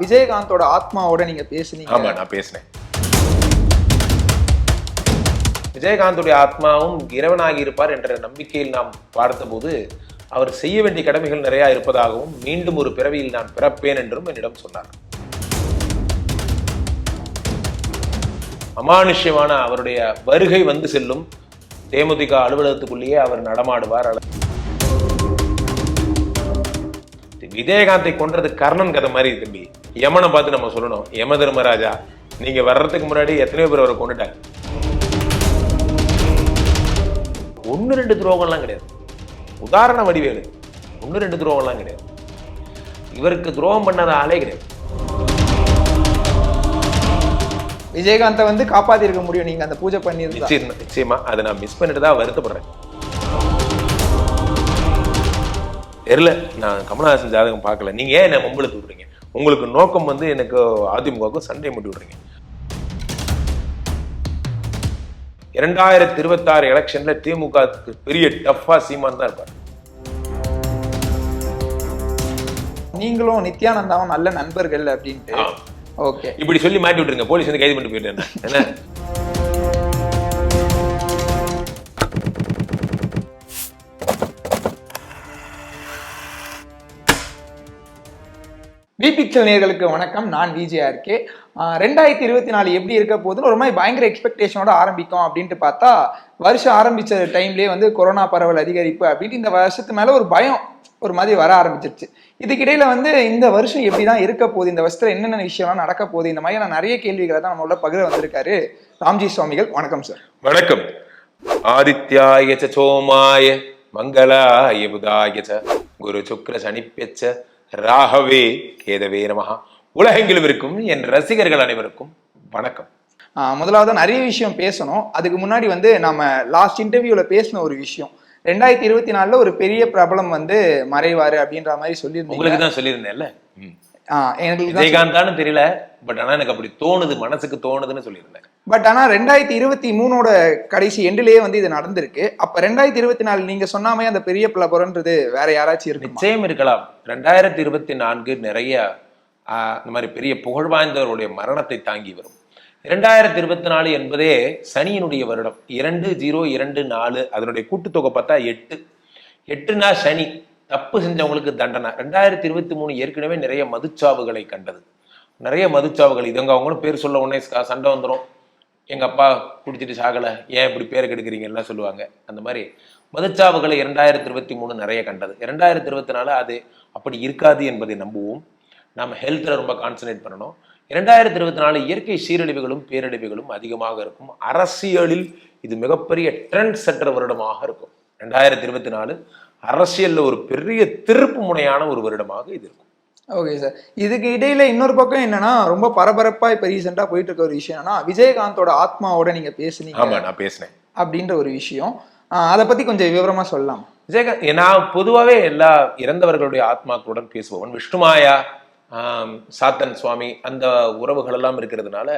விஜயகாந்தோட ஆத்மாவோட நீங்க பேசுனீங்க. ஆமா நான் பேசினேன். விஜயகாந்துடைய ஆத்மாவும் இறைவனாகி இருப்பார் என்ற நம்பிக்கையில் நாம் பார்த்தபோது அவர் செய்ய வேண்டிய கடமைகள் நிறைய இருப்பதாகவும் மீண்டும் ஒரு பிறவியில் நான் பிறப்பேன் என்றும் என்னிடம் சொன்னார். அமானுஷ்யமான அவருடைய வருகை வந்து செல்லும் தேமுதிக அலுவலகத்துக்குள்ளேயே அவர் நடமாடுவார். விஜயகாந்தை கொன்றது கர்ணன் கதை மாதிரி தம்பி. யமனை பார்த்து நம்ம சொல்லணும். யம தர்மராஜா நீங்க வர்றதுக்கு முன்னாடி எத்தனையோ பேர் அவரை கொண்டுட்டாங்க ஒன்று ரெண்டு துரோகம்லாம் கிடையாது. உதாரண வடிவேலு. ஒன்று ரெண்டு துரோகம்லாம் கிடையாது. இவருக்கு துரோகம் பண்ணாத ஆளே கிடையாது. விஜயகாந்தை வந்து காப்பாத்திருக்க முடியும். நீங்க அந்த பூஜை நிச்சயம் நிச்சயமா. அதை நான் மிஸ் பண்ணிட்டு தான் வருத்தப்படுறேன். தெரியல. நான் கமலஹாசன் ஜாதகம் பார்க்கல. நீங்க ஏன் என்ன மும்பளுக்கு விடுறீங்க? உங்களுக்கு நோக்கம் வந்து எனக்கு அதிமுகவுக்கும் சண்டை முட்டி விடுறீங்க. இரண்டாயிரத்தி இருபத்தாறு எலெக்ஷன்ல திமுக பெரிய டஃபா சீமான் தான் இருப்பார். நீங்களும் நித்யானந்தாவும் நல்ல நண்பர்கள் அப்படின்ட்டு. ஓகே. இப்படி சொல்லி மாட்டி விட்டுருங்க. போலீஸ் வந்து கைது பண்ணிட்டு போயிட்டேன் என்ன? பிபிக்சல் நேர்களுக்கு வணக்கம். நான் விஜேஆர்கே ரெண்டாயிரத்தி இருபத்தி நாலு எப்படி இருக்க போகுதுன்னு ஒரு மாதிரி பயங்கர எக்ஸ்பெக்டேஷனோட ஆரம்பிக்கும் அப்படின்ட்டு பார்த்தா வருஷம் ஆரம்பிச்ச டைம்லயே வந்து கொரோனா பரவல் அதிகரிப்பு அப்படின்ட்டு இந்த வருஷத்து மேல ஒரு பயம் ஒரு மாதிரி வர ஆரம்பிச்சிருச்சு. இதுக்கிடையில வந்து இந்த வருஷம் எப்படி தான் இருக்க போகுது இந்த வருஷத்துல என்னென்ன விஷயம்லாம் நடக்க போகுது இந்த மாதிரியான நிறைய கேள்விகளை தான் நம்மளோட பகிர வந்திருக்காரு ராம்ஜி சுவாமிகள். வணக்கம் சார் வணக்கம். ஆதித்யாய ச சோமாய மங்களாய புதாய ச குரு சுக்ர சனிப்பெச்ச ராகவே கேதவே நமஹா. உலகெங்கிலும் இருக்கும் என் ரசிகர்கள் அனைவருக்கும் வணக்கம். முதலாவது நிறைய விஷயம் பேசணும். அதுக்கு முன்னாடி வந்து நம்ம லாஸ்ட் இன்டர்வியூல பேசின ஒரு விஷயம். ரெண்டாயிரத்தி இருபத்தி நாலுல ஒரு பெரிய பிரபலம் வந்து மறைவாரு அப்படின்ற மாதிரி சொல்லியிருந்தீங்க. உங்களுக்கு தான் சொல்லியிருந்தேன்ல விஜயகாந்தான்னு தெரியல பட் ஆனா எனக்கு அப்படி தோணுது மனசுக்கு தோணுதுன்னு சொல்லியிருந்தேன். பட் ஆனா ரெண்டாயிரத்தி இருபத்தி மூணோட கடைசி எண்டுலயே வந்து இது நடந்திருக்கு. அப்ப ரெண்டாயிரத்தி இருபத்தி நாலு நீங்க சொன்ன மாதிரி அந்த பெரிய பிரபலம்ன்றது வேற யாராச்சும் இருக்கு நிச்சயம் இருக்கலாம். ரெண்டாயிரத்தி இருபத்தி நான்கு நிறைய இந்த மாதிரி பெரிய புகழ் வாய்ந்தவருடைய மரணத்தை தாங்கி வரும். இரண்டாயிரத்தி இருபத்தி நாலு என்பதே சனியினுடைய வருடம். இரண்டு ஜீரோ இரண்டு நாலு அதனுடைய கூட்டுத்தொகை பார்த்தா எட்டு. எட்டுனா சனி. தப்பு செஞ்சவங்களுக்கு தண்டனை. ரெண்டாயிரத்தி இருபத்தி மூணு ஏற்கனவே நிறைய மதுச்சாவுகளை கண்டது. நிறைய மதுச்சாவுகள். இதுங்க அவங்களும் பேர் சொல்ல உடனே சண்டை வந்துடும் எங்கள் அப்பா குடிச்சிட்டு சாகலை. ஏன் இப்படி பேர் கெடுக்கிறீங்கலாம் சொல்லுவாங்க. அந்த மாதிரி மதுச்சாவுகளை இரண்டாயிரத்தி இருபத்தி மூணு நிறைய கண்டது. இரண்டாயிரத்தி இருபத்தி நாலு அது அப்படி இருக்காது என்பதை நம்புவோம். நாம் ஹெல்த்தில் ரொம்ப கான்சன்ட்ரேட் பண்ணணும். இரண்டாயிரத்தி இருபத்தி நாலு இயற்கை சீரழிவுகளும் பேரழிவுகளும் அதிகமாக இருக்கும். அரசியலில் இது மிகப்பெரிய ட்ரெண்ட் செட்டர் வருடமாக இருக்கும். ரெண்டாயிரத்தி இருபத்தி நாலு அரசியல்ல ஒரு பெரிய திருப்பு முனையான ஒரு வருடமாக இது இருக்கும். ஓகே சார் இதுக்கு இடையில இன்னொரு பக்கம் என்னன்னா ரொம்ப பரபரப்பா இப்ப ரீசெண்டா போயிட்டு இருக்க ஒரு விஷயம் என்னன்னா விஜயகாந்தோட ஆத்மாவோட நீங்க பேசுனீங்க ஆமா நான் பேசினேன். அப்படின்ற ஒரு விஷயம். அதை பத்தி கொஞ்சம் விவரமா சொல்லலாம்? விஜயகாந்த் நான் பொதுவாகவே எல்லா இறந்தவர்களுடைய ஆத்மாக்களுடன் பேசுபவன். விஷ்ணுமாயா சாத்தன் சுவாமி அந்த உறவுகள் எல்லாம் இருக்கிறதுனால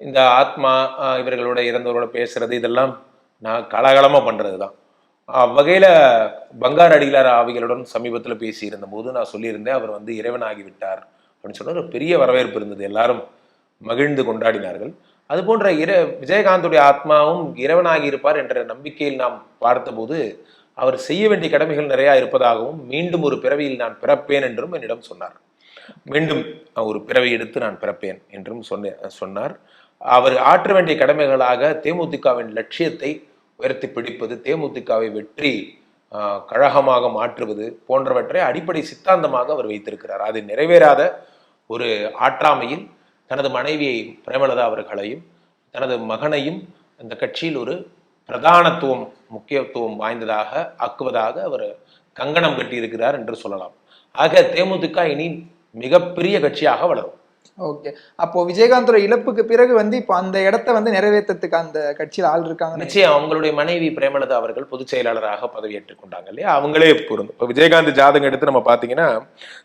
இந்த ஆத்மா இவர்களோட இறந்தவரோட பேசுறது இதெல்லாம் நான் கலகலமா பண்றது தான் அவ்வகையில் பங்கார் அடிகளார் அவைகளுடன் சமீபத்தில் பேசியிருந்த போது நான் சொல்லியிருந்தேன் அவர் வந்து இறைவனாகி விட்டார் அப்படின்னு சொன்ன ஒரு பெரிய வரவேற்பு இருந்தது. எல்லாரும் மகிழ்ந்து கொண்டாடினார்கள். அது போன்ற இர விஜயகாந்துடைய ஆத்மாவும் இறைவனாகி இருப்பார் என்ற நம்பிக்கையில் நாம் பார்த்தபோது அவர் செய்ய வேண்டிய கடமைகள் நிறையா இருப்பதாகவும் மீண்டும் ஒரு பிறவியில் நான் பிறப்பேன் என்றும் என்னிடம் சொன்னார். மீண்டும் ஒரு பிறவி எடுத்து நான் பிறப்பேன் என்றும் சொன்ன சொன்னார். அவர் ஆற்ற வேண்டிய கடமைகளாக தேமுதிகவின் லட்சியத்தை உயர்த்தி பிடிப்பது தேமுதிகவை வெற்றி கழகமாக மாற்றுவது போன்றவற்றை அடிப்படை சித்தாந்தமாக அவர் வைத்திருக்கிறார். அது நிறைவேறாத ஒரு ஆற்றாமையில் தனது மனைவியை பிரேமலதா அவர்களையும் தனது மகனையும் அந்த கட்சியில் ஒரு பிரதானத்துவம் முக்கியத்துவம் வாய்ந்ததாக ஆக்குவதாக அவர் கங்கணம் கட்டியிருக்கிறார் என்று சொல்லலாம். ஆக தேமுதிக இனி மிகப்பெரிய கட்சியாக வளரும். ஓகே அப்போ விஜயகாந்தோட இழப்புக்கு பிறகு வந்து இப்போ அந்த இடத்த வந்து நிறைவேற்றத்துக்கு அந்த கட்சியில் ஆள் இருக்காங்க நிச்சயம் அவங்களுடைய மனைவி பிரேமலதா அவர்கள் பொதுச் செயலாளராக பதவியேற்றுக் கொண்டாங்க இல்லையா? அவங்களே பொருந்தும் இப்போ விஜயகாந்த் ஜாதகம் எடுத்து நம்ம பார்த்தீங்கன்னா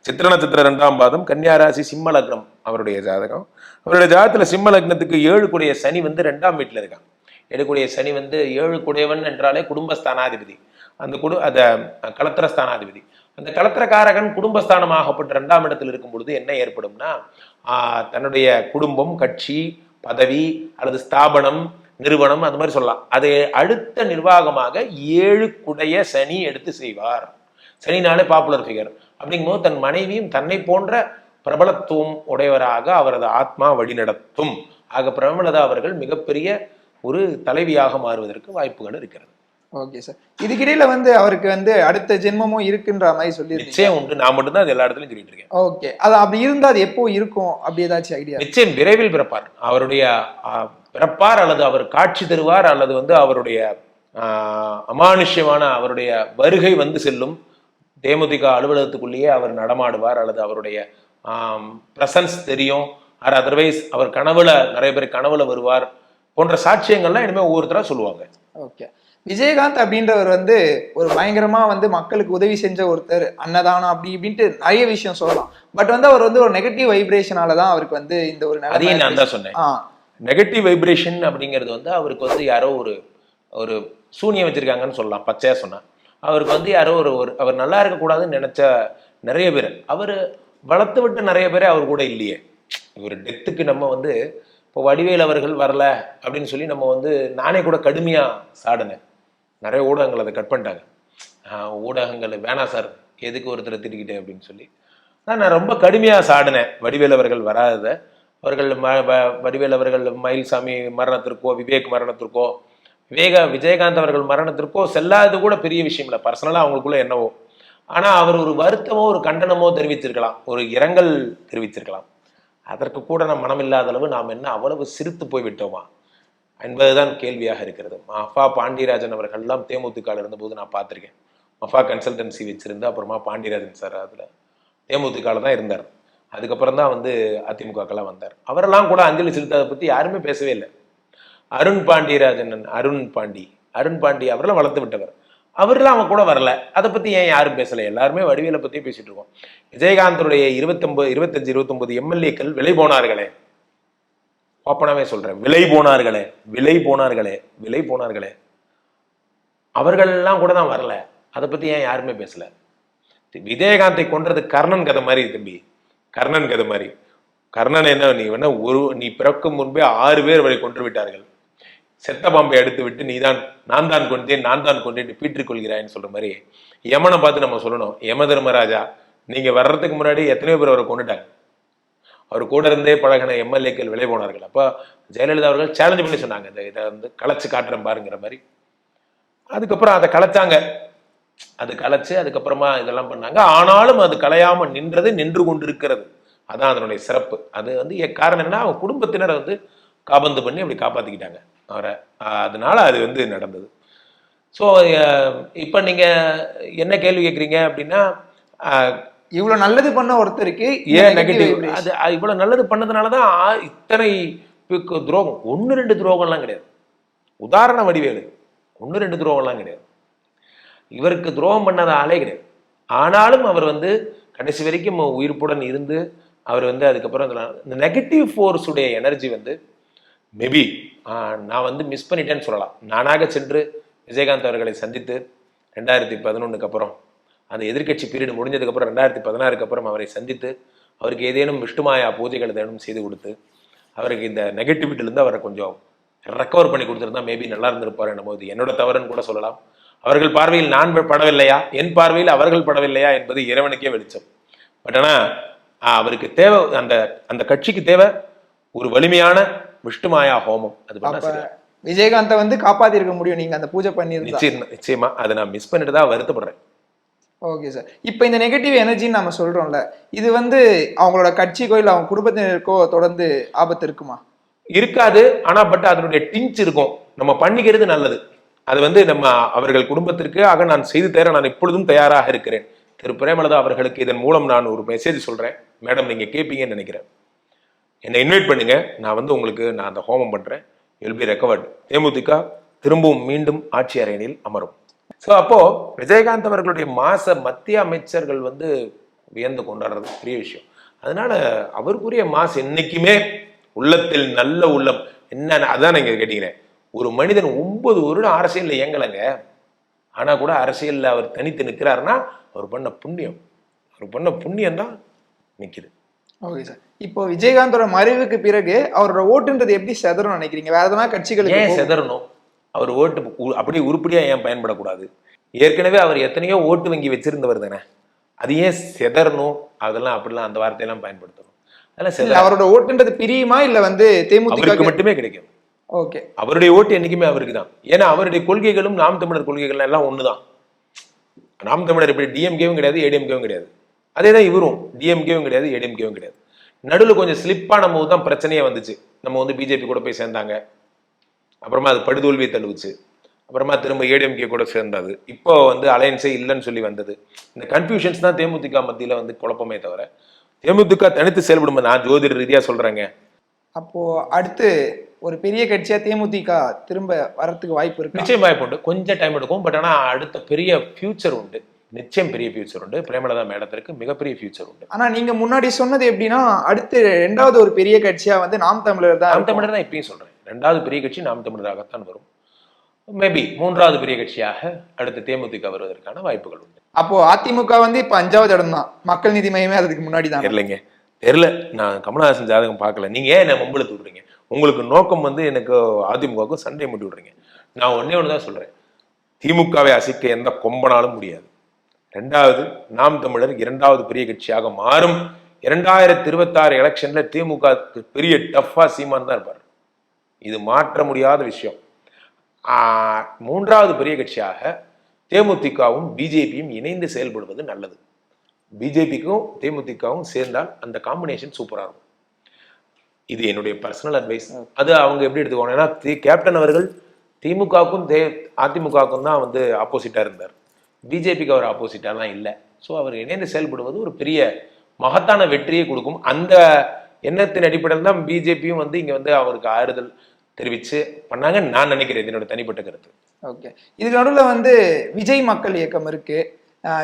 சித்திர நட்சத்திர ரெண்டாம் பாதம் கன்னியா ராசி சிம்ம லக்னம் அவருடைய ஜாதகம். அவருடைய ஜாதகத்துல சிம்ம லக்னத்துக்கு ஏழு கூடிய சனி வந்து ரெண்டாம் வீட்டில் இருக்காங்க. ஏழு சனி வந்து ஏழு கூடியவன் என்றாலே குடும்ப ஸ்தானாதிபதி அந்த குடு அந்த களத்திர ஸ்தானாதிபதி. அந்த களத்திரக்காரகன் குடும்பஸ்தானமாகப்பட்ட இரண்டாம் இடத்தில் இருக்கும் பொழுது என்ன ஏற்படும்னா தன்னுடைய குடும்பம் கட்சி பதவி அல்லது ஸ்தாபனம் நிறுவனம் அந்த மாதிரி சொல்லலாம். அதை அடுத்த நிர்வாகமாக ஏழு குடைய சனி எடுத்து செய்வார். சனினாலே பாப்புலர் ஃபிகர் அப்படிங்கும்போது தன் மனைவியும் தன்னை போன்ற பிரபலத்துவம் உடையவராக அவரது ஆத்மா வழிநடத்தும். ஆக பிரபலதா அவர்கள் மிகப்பெரிய ஒரு தலைவியாக மாறுவதற்கு வாய்ப்புகள் இருக்கிறது. ஓகே சார் இதுக்கிடையில வந்து அவருக்கு வந்து அடுத்த ஜென்மமும் இருக்குன்ற மாதிரி சொல்லியிருந்தீங்க. நிச்சயம் உண்டு. நான் மட்டும்தான் அது எல்லா இடத்துலையும் சொல்லிட்டு இருக்கேன். ஓகே அது அப்படி இருந்தா அது எப்போ இருக்கும்? அப்படி ஏதாச்சும் ஐடியா நிச்சயம் விரைவில் பிறப்பார். அவருடைய பிறப்பார் அல்லது அவர் காட்சி தருவார் அல்லது வந்து அவருடைய அமானுஷ்யமான அவருடைய வருகை வந்து செல்லும் தேமுதிக அலுவலகத்துக்குள்ளேயே அவர் நடமாடுவார் அல்லது அவருடைய பிரசன்ஸ் தெரியும். ஆர் அதர்வைஸ் அவர் கனவுல நிறைய பேர் கனவுல வருவார். போன்ற சாட்சியங்கள்லாம் இனிமேல் ஒவ்வொருத்தரா சொல்லுவாங்க. ஓகே விஜயகாந்த் அப்படின்றவர் வந்து ஒரு பயங்கரமா வந்து மக்களுக்கு உதவி செஞ்ச ஒருத்தர் அன்னதானம் அப்படி இப்படின்ட்டு நிறைய விஷயம் சொல்லலாம். பட் வந்து அவர் வந்து ஒரு நெகட்டிவ் வைப்ரேஷனால தான் அவருக்கு வந்து இந்த ஒரு அதையும் நான். தான் சொன்னேன். நெகட்டிவ் வைப்ரேஷன் அப்படிங்கிறது வந்து அவருக்கு வந்து யாரோ ஒரு ஒரு சூனியம் வச்சிருக்காங்கன்னு சொல்லலாம். பச்சையா சொன்னா. அவருக்கு வந்து யாரோ ஒரு ஒரு அவர் நல்லா இருக்கக்கூடாதுன்னு நினைச்ச நிறைய பேர். அவர் வளர்த்து விட்டு நிறைய பேர் அவர் கூட இல்லையே. இவர் டெத்துக்கு நம்ம வந்து இப்போ வடிவேல் அவர்கள் வரல அப்படின்னு சொல்லி நம்ம வந்து நானே கூட கடுமையா சாடினேன். நிறைய ஊடகங்கள் அதை கட் பண்ணிட்டாங்க. ஊடகங்கள் வேணாம் சார் எதுக்கு ஒருத்தரை திட்டிக்கிட்டேன் அப்படின்னு சொல்லி. ஆனால் நான் ரொம்ப கடுமையாக சாடினேன். வடிவேல் அவர்கள் வராதத. அவர்கள் ம- வ- வடிவேல் அவர்கள் மயில்சாமி மரணத்திற்கோ விவேக் மரணத்திற்கோ விவேக விஜயகாந்த் அவர்கள் மரணத்திற்கோ செல்லாதது கூட பெரிய விஷயம் இல்லை. பர்சனலாக அவங்களுக்குள்ள என்னவோ. ஆனால் அவர் ஒரு வருத்தமோ ஒரு கண்டனமோ தெரிவித்திருக்கலாம். ஒரு இரங்கல் தெரிவித்திருக்கலாம். அதற்கு கூட நம் மனமில்லாத அளவு நாம் என்ன அவ்வளவு சிரித்து போய்விட்டோமா? என்பதுதான் கேள்வியாக இருக்கிறது. மஃபா பாண்டியராஜன் அவர்கள்லாம் தேமுதிக இருந்தபோது நான் பார்த்துருக்கேன். மஃபா கன்சல்டன்சி வச்சிருந்து அப்புறமா பாண்டியராஜன் சார் அதில் தேமுதிக தான் இருந்தார். அதுக்கப்புறம் தான் வந்து அதிமுகக்கெல்லாம் வந்தார். அவரெல்லாம் கூட அஞ்சலி செலுத்தாதை பற்றி யாருமே பேசவே இல்லை. அருண் பாண்டியராஜன் அருண் பாண்டி அருண் பாண்டி அவரெல்லாம் வளர்த்து விட்டவர். அவரெல்லாம் அவன் கூட வரல. அதை பற்றி ஏன் யாரும் பேசலை? எல்லாருமே வடிவேலை பற்றியே பேசிகிட்டு இருக்கோம். விஜயகாந்தருடைய இருபத்தொம்போது இருபத்தஞ்சு இருபத்தொம்போது எம்எல்ஏக்கள் விலை போனார்களே. ஓப்பனாவே சொல்றேன். விலை போனார்களே விலை போனார்களே விலை போனார்களே. அவர்களெல்லாம் கூட தான் வரல. அதை பத்தி ஏன் யாருமே பேசல? விஜயகாந்தை கொன்றது கர்ணன் கதை மாதிரி தம்பி. கர்ணன் கதை மாதிரி. கர்ணன் என்ன நீ வேணா ஒரு நீ பிறக்கும் முன்பே ஆறு பேர் வரை கொன்று விட்டார்கள். செத்த பாம்பை எடுத்து விட்டு நீ தான் நான் தான் கொண்டேன் நான் தான் கொண்டேன் பீற்றிக் கொள்கிறாய்ன்னு சொல்ற மாதிரி யமனை பார்த்து நம்ம சொல்லணும். யம தர்மராஜா நீங்க வர்றதுக்கு முன்னாடி எத்தனையோ பேர் அவரை கொண்டுட்டாங்க அவர் கூட இருந்தே பழகின எம்எல்ஏக்கள் விலை போனார்கள். அப்போ ஜெயலலிதா அவர்கள் சேலஞ்ச் பண்ணி சொன்னாங்க. இந்த இதை வந்து களைச்சு காட்டுறேன் பாருங்கிற மாதிரி. அதுக்கப்புறம் அதை கலைச்சாங்க அது கலைச்சு அதுக்கப்புறமா இதெல்லாம் பண்ணாங்க. ஆனாலும் அது கலையாமல் நின்றது நின்று கொண்டிருக்கிறது. அதான் அதனுடைய சிறப்பு. அது வந்து காரணம் என்ன அவங்க குடும்பத்தினரை வந்து காபந்து பண்ணி அப்படி காப்பாத்திக்கிட்டாங்க. அவரை அதனால அது வந்து நடந்தது. ஸோ இப்போ நீங்கள் என்ன கேள்வி கேட்குறீங்க அப்படின்னா இவ்வளவு நல்லது பண்ண ஒருத்தருக்கு ஏன் நெகட்டிவ். அது இவ்வளவு நல்லது பண்ணதுனால தான் ஆ- இத்தனை பிக்கு துரோகம். ஒன்று ரெண்டு துரோகம்லாம் கிடையாது. உதாரண வடிவேலு. ஒன்று ரெண்டு துரோகம்லாம் கிடையாது. இவருக்கு துரோகம் பண்ணது ஆளே கிடையாது. ஆனாலும் அவர் வந்து கடைசி வரைக்கும் உயிர்ப்புடன் இருந்து அவர் வந்து அதுக்கப்புறம் இந்த நெகட்டிவ் ஃபோர்ஸுடைய எனர்ஜி வந்து மேபி நான் வந்து மிஸ் பண்ணிட்டேன்னு சொல்லலாம். நானாக சென்று விஜயகாந்த் அவர்களை சந்தித்து ரெண்டாயிரத்தி பதினொன்றுக்கு அப்புறம் அந்த எதிர்க்கட்சி பீரியட் முடிஞ்சதுக்கப்புறம் ரெண்டாயிரத்தி பதினாறுக்கு அப்புறம் அவரை சந்தித்து அவருக்கு ஏதேனும் விஷ்ணுமாயா பூஜைகள் ஏதேனும் செய்து கொடுத்து அவருக்கு இந்த நெகட்டிவிட்டிலேருந்து அவரை கொஞ்சம் ரெக்கவர் பண்ணி கொடுத்துருந்தா மேபி நல்லா இருந்திருப்பார் என்னமோ இது என்னோட தவறுன்னு கூட சொல்லலாம். அவர்கள் பார்வையில் நான் படவில்லையா? என் பார்வையில் அவர்கள் படவில்லையா என்பது இறைவனுக்கே வெளிச்சம். பட் ஆனா ஆஹ், அவருக்கு தேவை அந்த அந்த கட்சிக்கு தேவை ஒரு வலிமையான விஷ்ணுமாயா ஹோமம். அது பண்ணா விஜயகாந்தை வந்து காப்பாத்திருக்க முடியும். நீங்க அந்த பூஜை நிச்சயம் நிச்சயமா. அதை நான் மிஸ் பண்ணிட்டு தான் வருத்தப்படுறேன். ஓகே சார் இப்போ இந்த நெகட்டிவ் எனர்ஜின்னு நம்ம சொல்றோம்ல இது வந்து அவங்களோட கட்சிக்கோ இல்லை அவங்க குடும்பத்தினருக்கோ தொடர்ந்து ஆபத்து இருக்குமா? இருக்காது. ஆனால் பட் அதனுடைய டிஞ்ச் இருக்கும். நம்ம பண்ணிக்கிறது நல்லது. அது வந்து நம்ம அவர்கள் குடும்பத்திற்கு ஆக நான் செய்து தர நான் எப்பொழுதும் தயாராக இருக்கிறேன். திரு. பிரேமலதா அவர்களுக்கு இதன் மூலம் நான் ஒரு மெசேஜ் சொல்றேன். மேடம் நீங்க கேட்பீங்கன்னு நினைக்கிறேன். என்னை இன்வைட் பண்ணுங்க. நான் வந்து உங்களுக்கு நான் அந்த ஹோமம் பண்றேன். வில் பி ரெக்கவர்ட் தேமுதிக திரும்பவும் மீண்டும் ஆட்சி அறையணில் அமரும். ஸோ அப்போ விஜயகாந்த் அவர்களுடைய மாச மத்திய அமைச்சர்கள் வந்து வியந்து கொண்டாடுறது பெரிய விஷயம். அதனால அவருக்குரிய மாஸ் என்னைக்குமே உள்ளத்தில் நல்ல உள்ளம் என்ன அதான் நீங்க கேட்டீங்களே ஒரு மனிதன் ஒன்பது வருடம் அரசியல்ல இயங்கலைங்க. ஆனா கூட அரசியல்ல அவர் தனித்து நிற்கிறாருன்னா அவர் பண்ண புண்ணியம். அவர் பண்ண புண்ணியம் தான் நிக்குது. ஓகே சார் இப்போ விஜயகாந்தோட மறைவுக்கு பிறகு அவரோட ஓட்டுன்றது எப்படி செதறும் நினைக்கிறீங்க? வேற எதனா கட்சிகளுக்கு ஏன்? செதறணும்? அவர் ஓட்டு அப்படியே உருப்படியா ஏன் பயன்படக்கூடாது? ஏற்கனவே அவர் எத்தனையோ ஓட்டு வங்கி வச்சிருந்தவர் தானே. அது ஏன் செதறணும்? அதெல்லாம் அப்படிலாம் அந்த வார்த்தையெல்லாம் பயன்படுத்தணும். அதெல்லாம் அவரோட ஓட்டுன்றது பிரியுமா இல்ல வந்து அவருக்கு தேமுதிக மட்டுமே கிடைக்கும். ஓகே. அவருடைய ஓட்டு என்னைக்குமே அவருக்கு தான். ஏன்னா அவருடைய கொள்கைகளும் நாம் தமிழர் கொள்கைகள் எல்லாம் ஒண்ணுதான். நாம் தமிழர் இப்படி டிஎம்கேவும் கிடையாது ஏடிஎம்கேவும் கிடையாது. அதே தான் இவரும் டிஎம்கேவும் கிடையாது ஏடிஎம்கேவும் கிடையாது. நடுவில் கொஞ்சம் ஸ்லிப்பான போது தான் பிரச்சனையே வந்துச்சு. நம்ம வந்து பிஜேபி கூட போய் சேர்ந்தாங்க. அப்புறமா அது படுதோல்வியை தழுவுச்சு அப்புறமா திரும்ப ஏடிஎம்கே கூட சேர்ந்தது. இப்போ வந்து அலையன்ஸே இல்லைன்னு சொல்லி வந்தது. இந்த கன்ஃபியூஷன்ஸ் தான் தேமுதிக மத்தியில வந்து குழப்பமே தவிர தேமுதிக தனித்து செயல்படும் நான் ஜோதிட ரீதியா சொல்றேங்க. அப்போ அடுத்து ஒரு பெரிய கட்சியா தேமுதிக திரும்ப வரத்துக்கு வாய்ப்பு இருக்கு? நிச்சயம் வாய்ப்பு உண்டு. கொஞ்சம் டைம் எடுக்கும். பட் ஆனா அடுத்த பெரிய ஃபியூச்சர் உண்டு. நிச்சயம் பெரிய ஃபியூச்சர் உண்டு. பிரேமலதா மேடத்திற்கு மிகப்பெரிய ஃபியூச்சர் உண்டு. ஆனா நீங்க முன்னாடி சொன்னது எப்படின்னா அடுத்து ரெண்டாவது ஒரு பெரிய கட்சியா வந்து நாம் தமிழர் தான் நாம். தமிழர் தான் இப்பயும் சொல்றேன். ரெண்டாவது பெரிய கட்சி நாம் தமிழராகத்தான் வரும். மேபி மூன்றாவது பெரிய கட்சியாக அடுத்து தேமுதிக வருவதற்கான வாய்ப்புகள் உண்டு. அப்போ அதிமுக வந்து இப்ப அஞ்சாவது இடம் தான். மக்கள் நீதி மையமே அதுக்கு முன்னாடி தான்? தெரியலைங்க. தெரியல. நான் கமலஹாசன் ஜாதகம் பார்க்கல. நீங்க ஏன் என்ன மும்பளுத்து விடுறீங்க உங்களுக்கு நோக்கம் வந்து எனக்கு அதிமுகவுக்கும் சண்டை முட்டி விடுறீங்க. நான் ஒண்ணே ஒன்று தான் சொல்றேன். திமுகவை அசைக்க எந்த கொம்பனாலும் முடியாது. ரெண்டாவது நாம் தமிழர் இரண்டாவது பெரிய கட்சியாக மாறும். இரண்டாயிரத்தி இருபத்தாறு எலெக்ஷன்ல திமுக பெரிய டஃப்பா சீமான் தான் இருப்பார். இது மாற்ற முடியாத விஷயம். மூன்றாவது பெரிய கட்சியாக தேமுதிகவும் பிஜேபியும் இணைந்து செயல்படுவது நல்லது. பிஜேபிக்கும் தேமுதிகவும் சேர்ந்தால் அந்த காம்பினேஷன் சூப்பரா இருக்கும். இது என்னுடைய பர்சனல் அட்வைஸ் அது அவங்க எப்படி எடுத்துக்கோங்க ஏன்னா கேப்டன் அவர்கள் திமுகவுக்கும் தே அதிமுகவுக்கும் தான் வந்து ஆப்போசிட்டா இருந்தார். பிஜேபிக்கு அவர் ஆப்போசிட்டாலாம் இல்லை. ஸோ அவர் இணைந்து செயல்படுவது ஒரு பெரிய மகத்தான வெற்றியை கொடுக்கும். அந்த எண்ணத்தின் அடிப்படையில் தான் பிஜேபியும் வந்து இங்க வந்து அவருக்கு ஆறுதல். தெரிவிச்சு பண்ணாங்கன்னு நான் நினைக்கிறேன் என்னோட தனிப்பட்ட கருத்து. ஓகே. இதுக்கு நடுவுல வந்து விஜய் மக்கள் இயக்கம் இருக்கு.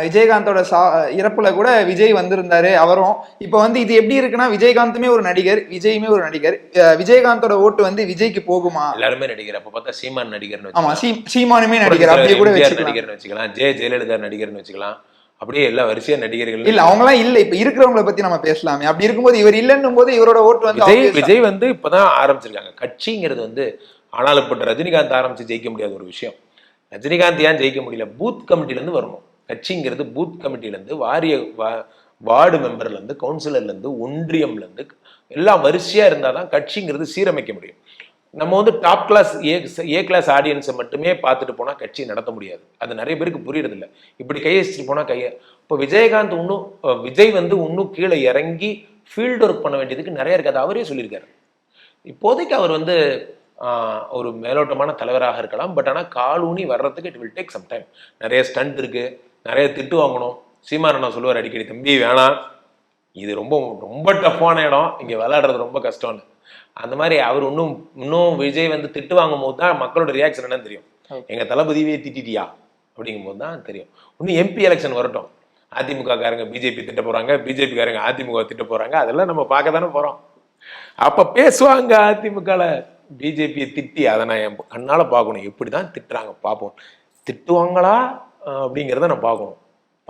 விஜயகாந்தோட சா இறப்புல கூட விஜய் வந்திருந்தாரு அவரும். இப்போ வந்து இது எப்படி இருக்குன்னா விஜயகாந்துமே ஒரு நடிகர் விஜயுமே ஒரு நடிகர். விஜயகாந்தோட ஓட்டு வந்து விஜய்க்கு போகுமா? எல்லாருமே நடிகர். அப்ப பார்த்தா சீமான் நடிகர்னு ஆமா சீமானுமே நடிகர். அப்படியே கூட நடிகர்னு வச்சுக்கலாம். ஜெய ஜெயலலிதா நடிகர்னு வச்சுக்கலாம். அப்படியே எல்லா வரிசையா நடிகர்கள் இல்ல அவங்களாம் இல்ல. இப்ப இருக்கிறவங்கள பத்தி நம்ம பேசலாமே. அப்படி இருக்கும்போது இவர் இல்லன்னும் போது இவரோட ஓட்டு வந்து விஜய் விஜய் வந்து இப்பதான் ஆரம்பிச்சிருக்காங்க. கட்சிங்கிறது வந்து ஆனாலும் இப்ப ரஜினிகாந்த் ஆரம்பிச்சு ஜெயிக்க முடியாத ஒரு விஷயம். ரஜினிகாந்த் ஏன் ஜெயிக்க முடியல? பூத் கமிட்டில இருந்து வரணும். கட்சிங்கிறது பூத் கமிட்டில இருந்து வாரிய வார்டு மெம்பர்ல இருந்து கவுன்சிலர்ல இருந்து ஒன்றியம்ல இருந்து எல்லாம் வரிசையா இருந்தாதான் கட்சிங்கிறது சீரமைக்க முடியும். நம்ம வந்து top class A A class ஆடியன்ஸை மட்டுமே பார்த்துட்டு போனால் கட்சி நடத்த முடியாது. அது நிறைய பேருக்கு புரியறதில்ல. இப்படி கையெழுச்சிட்டு போனால் கைய இப்போ விஜயகாந்த் இன்னும் விஜய் வந்து இன்னும் கீழே இறங்கி ஃபீல்டு ஒர்க் பண்ண வேண்டியதுக்கு நிறைய இருக்காது அது அவரே சொல்லியிருக்காரு. இப்போதைக்கு அவர் வந்து ஒரு மேலோட்டமான தலைவராக இருக்கலாம். பட் ஆனால் காலூனி வர்றதுக்கு it will take some time நிறைய ஸ்டண்ட் இருக்குது நிறைய திட்டு வாங்கணும். சீமாரண்ணா சொல்லுவார் அடிக்கடி தம்பி வேணாம். இது ரொம்ப ரொம்ப டஃப்பான இடம். இங்கே விளையாடுறது ரொம்ப கஷ்டம்னு. அந்த மாதிரி அவர் இன்னும் இன்னும் விஜய் வந்து திட்டு வாங்கும் போது தான் மக்களோட ரியாக்ஷன் என்னன்னு தெரியும். எங்க தளபதியே திட்டிட்டியா? அப்படிங்கும் போது தான் தெரியும். இன்னும் எம்பி எலெக்ஷன் வரட்டும். அதிமுக காரங்க பிஜேபி திட்ட போறாங்க பிஜேபி காரங்க அதிமுக திட்ட போறாங்க அதெல்லாம் நம்ம பார்க்க தானே போறோம். அப்ப பேசுவாங்க அதிமுகல. பிஜேபியை திட்டி அதை நான் என் கண்ணால பார்க்கணும். எப்படிதான் திட்டுறாங்க பார்ப்போம். திட்டுவாங்களா? அப்படிங்கிறத நான் பார்க்கணும்.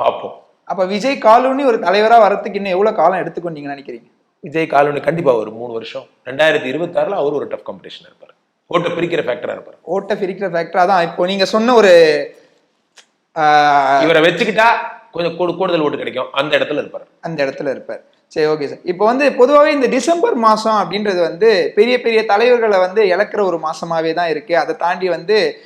பார்ப்போம். அப்ப விஜய் காலூனி ஒரு தலைவரா வரதுக்கு இன்னும் எவ்வளவு காலம் எடுத்துக்கொண்டீங்க நினைக்கிறீங்க? விஜய் காலனி கண்டிப்பா ஒரு மூணு வருஷம். ரெண்டாயிரத்தி இருபத்தாறுல அவர் ஒரு டஃப் காம்படிஷன் இருப்பார். ஓட்டை பிரிக்கிற ஃபேக்டரா இருப்பார். ஓட்ட பிரிக்கிற ஃபேக்டரா தான். இப்போ நீங்க சொன்ன ஒரு இவரை வச்சுக்கிட்டா கொஞ்சம் கூடு- கூடுதல் ஓட்டு கிடைக்கும். அந்த இடத்துல இருப்பார். அந்த இடத்துல இருப்பார். சரி ஓகே சார் இப்போ வந்து பொதுவாகவே இந்த டிசம்பர் மாசம் அப்படின்றது வந்து பெரிய பெரிய தலைவர்களை வந்து இழக்கிற ஒரு மாசமாவே தான் இருக்கு. அதை தாண்டி வந்து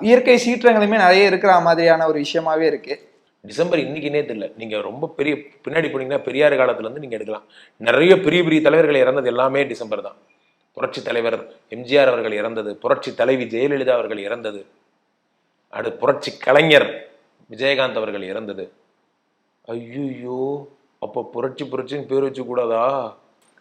இயற்கை சீற்றங்களுமே நிறைய இருக்கிற மாதிரியான ஒரு விஷயமாவே இருக்கு. டிசம்பர் இன்னைக்குனே தெரியல. நீங்கள் ரொம்ப பெரிய பின்னாடி போனீங்கன்னா பெரியார் காலத்துலேருந்து நீங்கள் எடுக்கலாம். நிறைய பெரிய பெரிய தலைவர்கள் இறந்தது எல்லாமே டிசம்பர் தான். புரட்சி தலைவர் எம்ஜிஆர் அவர்கள் இறந்தது புரட்சி தலைவி ஜெயலலிதா அவர்கள் இறந்தது அடுத்து புரட்சி கலைஞர் விஜயகாந்த் அவர்கள் இறந்தது. ஐயோ அப்போ புரட்சி புரட்சின்னு பேர் வச்சக்கூடாதா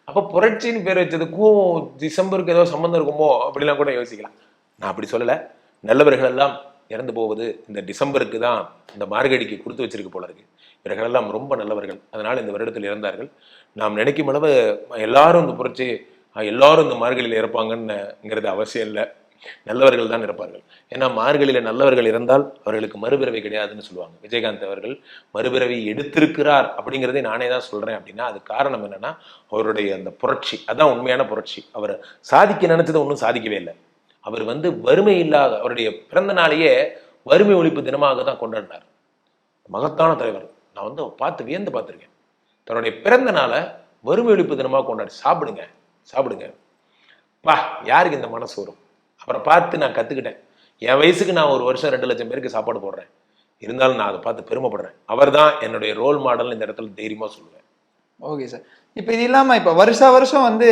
அப்போ புரட்சின்னு பேர் வச்சதுக்கும் டிசம்பருக்கு ஏதோ சம்மந்தம் இருக்குமோ? அப்படிலாம் கூட யோசிக்கலாம். நான் அப்படி சொல்லலை. நல்லவர்கள் எல்லாம் இறந்து போவது இந்த டிசம்பருக்கு தான் இந்த மார்கழிக்கு கொடுத்து வச்சிருக்கு போல இருக்கு. இவர்களெல்லாம் ரொம்ப நல்லவர்கள். அதனால் இந்த வருடத்தில் இறந்தார்கள். நாம் நினைக்கும் அளவு எல்லாரும் இந்த புரட்சி எல்லாரும் இந்த மார்கழியில் இறப்பாங்கன்னுங்கிறது அவசியம் இல்லை. நல்லவர்கள் தான் இருப்பார்கள். ஏன்னா மார்கழியில் நல்லவர்கள் இருந்தால் அவர்களுக்கு மறுபிறவி கிடையாதுன்னு சொல்லுவாங்க. விஜயகாந்த் அவர்கள் மறுபிறவி எடுத்திருக்கிறார் அப்படிங்கிறதே நானே தான் சொல்கிறேன் அப்படின்னா அது காரணம் என்னென்னா அவருடைய அந்த புரட்சி. அதான் உண்மையான புரட்சி. அவர் சாதிக்க நினச்சதை ஒன்றும் சாதிக்கவே இல்லை. அவர் வந்து வறுமை இல்லாத அவருடைய பிறந்த நாளையே வறுமை ஒழிப்பு தினமாக தான் கொண்டாடினார். மகத்தான தலைவர். நான் வந்து பார்த்து வியந்து பார்த்துருக்கேன். தன்னுடைய பிறந்த நாளை வறுமை ஒழிப்பு தினமாக கொண்டாடி சாப்பிடுங்க சாப்பிடுங்க. வா யாருக்கு இந்த மனசு வரும்? அப்புறம் பார்த்து நான் கற்றுக்கிட்டேன் என் வயசுக்கு நான் ஒரு வருஷம் ரெண்டு லட்சம் பேருக்கு சாப்பாடு போடுறேன். இருந்தாலும் நான் அதை பார்த்து பெருமைப்படுறேன். அவர் தான் என்னுடைய ரோல் மாடல் இந்த இடத்துல தைரியமாக சொல்லுவேன். Okay sir. இப்போ இது இல்லாமல் இப்போ வருஷா வருஷம் வந்து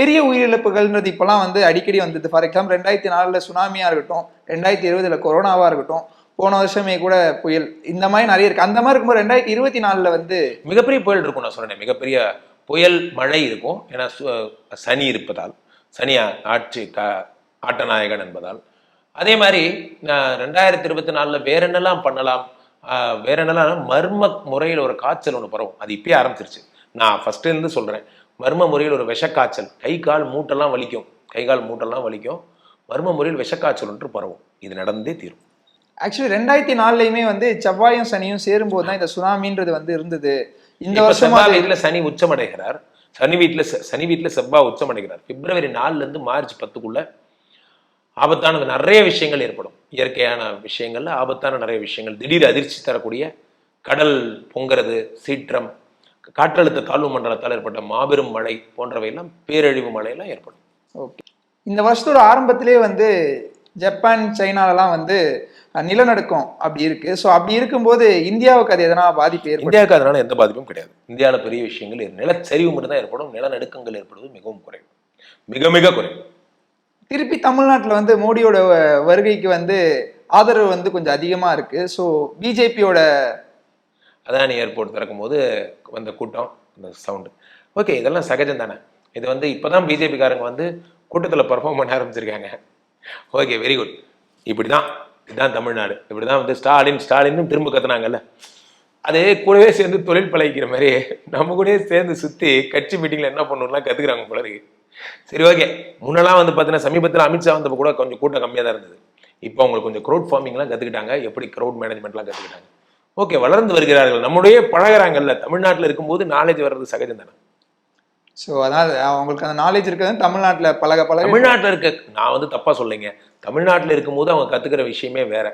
பெரிய உயிரிழப்புகள்ன்றது இப்போலாம் வந்து அடிக்கடி வந்தது. ஃபார் எக்ஸாம்பிள் ரெண்டாயிரத்தி நாலில் சுனாமியாக இருக்கட்டும் ரெண்டாயிரத்தி இருபதில் கொரோனாவாக இருக்கட்டும் போன வருஷமே கூட புயல். இந்த மாதிரி நிறைய இருக்கு. அந்த மாதிரி இருக்கும்போது ரெண்டாயிரத்தி இருபத்தி நாலில் வந்து மிகப்பெரிய புயல் இருக்கும் நான் சொல்கிறேன் மிகப்பெரிய புயல் மழை இருக்கும். ஏன்னா சு- சனி இருப்பதால் சனி ஆட்சி கா ஆட்டநாயகன் என்பதால். அதே மாதிரி நான் ரெண்டாயிரத்தி இருபத்தி நாலில் வேற என்னெல்லாம் பண்ணலாம்? வேற என்னெல்லாம்? மர்ம முறையில் ஒரு காய்ச்சல் ஒன்று பரவும். அது இப்பயே ஆரம்பிச்சிருச்சு. நான் ஃபர்ஸ்ட்லேருந்து சொல்கிறேன் மர்ம முறையில் ஒரு விஷக்காய்ச்சல் கை கால் மூட்டெல்லாம் வலிக்கும். கை கால் மூட்டெல்லாம் வலிக்கும். மர்ம முறையில் விஷக்காய்ச்சல் ஒன்று பரவும். இது நடந்தே தீரும். ஆக்சுவலி ரெண்டாயிரத்தி நாலுலயுமே வந்து செவ்வாயும் சனியும் சேரும்போது தான் இந்த சுனாமின்றது வந்து இருந்தது. இந்த வருஷமா வீட்டுல சனி உச்சமடைகிறார். சனி வீட்டுல சனி வீட்டுல செவ்வாய் உச்சமடைகிறார். பிப்ரவரி நாலுல இருந்து மார்ச் பத்துக்குள்ள ஆபத்தான நிறைய விஷயங்கள் ஏற்படும். இயற்கையான விஷயங்கள்ல ஆபத்தான நிறைய விஷயங்கள். திடீர் அதிர்ச்சி தரக்கூடிய கடல் பொங்குறது சீற்றம் காற்றழுத்த தாழ்வு மண்டலத்தால் ஏற்பட்ட மாபெரும் மழை போன்றவையெல்லாம் பேரழிவு மழையெல்லாம் ஏற்படும். ஓகே. இந்த வருஷத்தோட ஆரம்பத்திலே வந்து ஜப்பான் சைனாலலாம் வந்து நிலநடுக்கம் அப்படி இருக்கு. ஸோ அப்படி இருக்கும்போது இந்தியாவுக்கு அது எதனா பாதிப்பு ஏற்படும் இந்தியாவுக்கு அதனால எந்த பாதிப்பும் கிடையாது. இந்தியாவில் பெரிய விஷயங்கள் நிலச்சரிவு மட்டும்தான் ஏற்படும். நிலநடுக்கங்கள் ஏற்படுவது மிகவும் குறைவு. மிக மிக குறைவு. திருப்பி தமிழ்நாட்டில் வந்து மோடியோட வருகைக்கு வந்து ஆதரவு வந்து கொஞ்சம் அதிகமா இருக்கு. ஸோ பிஜேபியோட அதானி ஏர்போர்ட் திறக்கும் போது வந்த கூட்டம் அந்த சவுண்டு ஓகே இதெல்லாம் சகஜம் தானே. இது வந்து இப்போ தான் பிஜேபிக்காரங்க வந்து கூட்டத்தில் பர்ஃபார்ம் பண்ண ஆரம்பிச்சிருக்காங்க. ஓகே வெரி குட் இப்படி தான் இதுதான் தமிழ்நாடு. இப்படி தான் வந்து ஸ்டாலின் ஸ்டாலின்னு திரும்ப கத்துனாங்கல்ல. அதே கூடவே சேர்ந்து தொழில் பழகிக்கிற மாதிரி நம்ம கூடயே சேர்ந்து சுற்றி கட்சி மீட்டிங்கில் என்ன பண்ணணும்லாம் கற்றுக்குறாங்க போல இருக்கு. சரி ஓகே முன்னெல்லாம் வந்து பார்த்தீங்கன்னா சமீபத்தில் அமித்ஷா வந்தப்போ கூட கொஞ்சம் கூட்டம் கம்மியாக தான் இருந்தது. இப்போ அவங்களுக்கு கொஞ்சம் க்ரௌட் ஃபார்மிங்லாம் கற்றுக்கிட்டாங்க எப்படி க்ரௌட் மேனேஜ்மெண்ட்லாம் கற்றுக்கிட்டாங்க ஓகே வளர்ந்து வருகிறார்கள். நம்முடைய பழகுறாங்கல்ல தமிழ்நாட்டில் இருக்கும்போது நாலேஜ் வர்றது சகஜம் தானே? ஸோ அதனால் அவங்களுக்கு அந்த நாலேஜ் இருக்கிறது தமிழ்நாட்டில் பழக பழக தமிழ்நாட்டில் இருக்க நான் வந்து தப்பா சொல்லைங்க. தமிழ்நாட்டில் இருக்கும்போது அவங்க கத்துக்கிற விஷயமே வேற.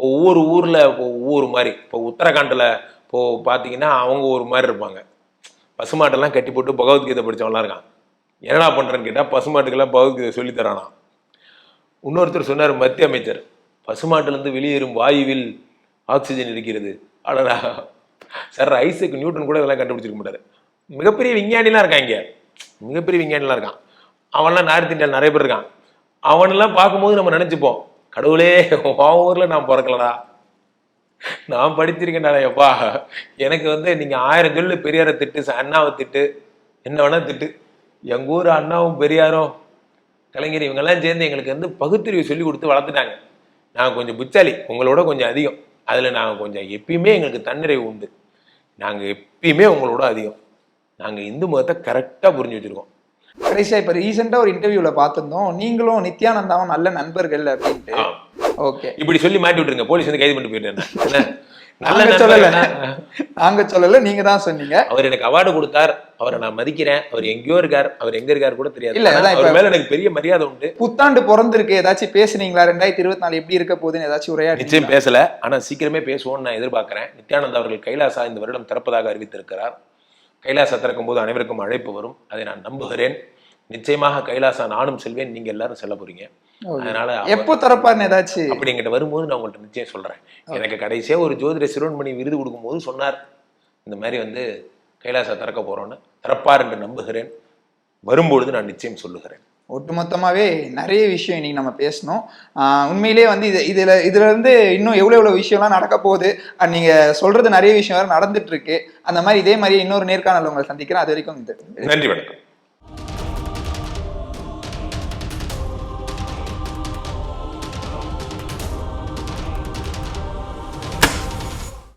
ஒவ்வொரு ஊர்ல இப்போ ஒவ்வொரு மாதிரி இப்போ உத்தரகாண்டில் இப்போ பார்த்தீங்கன்னா அவங்க ஒரு மாதிரி இருப்பாங்க. பசுமாட்டெல்லாம் கட்டி போட்டு பகவத்கீதை படிச்சவன்லாம் இருக்கான். என்னடா பண்றேன்னு கேட்டா பசுமாட்டுக்கெல்லாம் பகவத்கீதை சொல்லி தரானா இன்னொருத்தர் சொன்னார் மத்திய அமைச்சர் பசுமாட்டிலிருந்து வெளியேறும் வாயுவில் ஆக்சிஜன் இருக்கிறது அடடா. சார் ஐசக் நியூட்டன் கூட இதெல்லாம் கண்டுபிடிச்சிருக்க மாட்டாரு. மிகப்பெரிய விஞ்ஞானிலாம் இங்கே. மிகப்பெரிய விஞ்ஞானிலாம் இருக்கான். அவன்லாம் நார்த் இந்தியாவில் நிறைய பேர் இருக்கான். அவனெல்லாம் பார்க்கும்போது நம்ம நினச்சிப்போம் கடவுளே உன் ஊரில் நான் பிறக்கலடா. நான் படிச்சிருக்கேன்டா எப்பா. எனக்கு வந்து நீங்கள் ஆயிரம் சொல்லு பெரியாரை திட்டு ச- அண்ணாவை திட்டு என்ன வேணா திட்டு. எங்கள் ஊர் அண்ணாவும் பெரியாரும் கலைஞர் இவங்கெல்லாம் சேர்ந்து எங்களுக்கு வந்து பகுத்தறிவு சொல்லி கொடுத்து வளர்த்துட்டாங்க. நான் கொஞ்சம் புச்சாலி உங்களோட கொஞ்சம் அதிகம். அதில் நாங்கள் கொஞ்சம் எப்பயுமே எங்களுக்கு தன்னிறைவு உண்டு. நாங்கள் எப்பயுமே உங்களோட அதிகம். நாங்கள் இந்து மதத்தை கரெக்டாக புரிஞ்சு வச்சுருக்கோம். கடைசியாக இப்போ ரீசெண்டாக ஒரு இன்டர்வியூவில் பார்த்துருந்தோம் நீங்களும் நித்யானந்தாவும் நல்ல நண்பர்கள் அப்படின்ட்டு. ஓகே இப்படி சொல்லி மாட்டி விட்டுருங்க. போலீஸ் வந்து கைது பண்ணிட்டு போயிட்டேன் நாங்க சொல்லல? நாங்க சொல்லல நீங்க தான் சொன்னீங்க. அவர் எனக்கு அவார்டு கொடுத்தார். அவரை நான் மதிக்கிறேன். அவர் எங்கேயோ இருக்கார். அவர் எங்க இருக்கார் கூட தெரியாது. இல்ல, அவர் மேல எனக்கு பெரிய மரியாதை உண்டு. புத்தாண்டு பிறந்திருக்கு. ஏதாச்சும் பேசுனீங்களா? ரெண்டாயிரத்தி இருபத்தி நாலு எப்படி இருக்க போகுதுன்னு ஏதாச்சும் உரையாடி நிச்சயம் பேசல. ஆனா சீக்கிரமே பேசுவோம்னு நான் எதிர்பார்க்கிறேன். நித்யானந்தா அவர்கள் கைலாசா இந்த வருடம் திறப்பதாக அறிவித்திருக்கிறார். கைலாசா திறக்கும் போது அனைவருக்கும் அழைப்பு வரும். அதை நான் நம்புகிறேன். நிச்சயமாக கைலாசா நானும் செல்வேன் நீங்க எல்லாரும் செல்ல போறீங்க. அதனால எப்போ திறப்பாருன்னு ஏதாச்சும் அப்படி என்கிட்ட வரும்போது நான் உங்கள்ட்ட நிச்சயம் சொல்றேன். எனக்கு கடைசியா ஒரு ஜோதிட சிறுவன்மணி விருது கொடுக்கும்போது சொன்னார் இந்த மாதிரி வந்து கைலாசா திறக்க போறோம்னு திறப்பார் என்று நம்புகிறேன். வரும்பொழுது நான் நிச்சயம் சொல்லுகிறேன். ஒட்டுமொத்தமாவே நிறைய விஷயம் இன்னைக்கு நம்ம பேசணும். ஆஹ் உண்மையிலேயே வந்து இது இதுல இதுல இருந்து இன்னும் எவ்வளவு எவ்வளவு விஷயம்லாம் நடக்க போகுது அண்ட் நீங்க சொல்றது நிறைய விஷயம் வேற நடந்துட்டு இருக்கு. அந்த மாதிரி இதே மாதிரி இன்னொரு நேர்காணல் உங்களை சந்திக்கிறேன். அது வரைக்கும் இது. நன்றி வணக்கம்.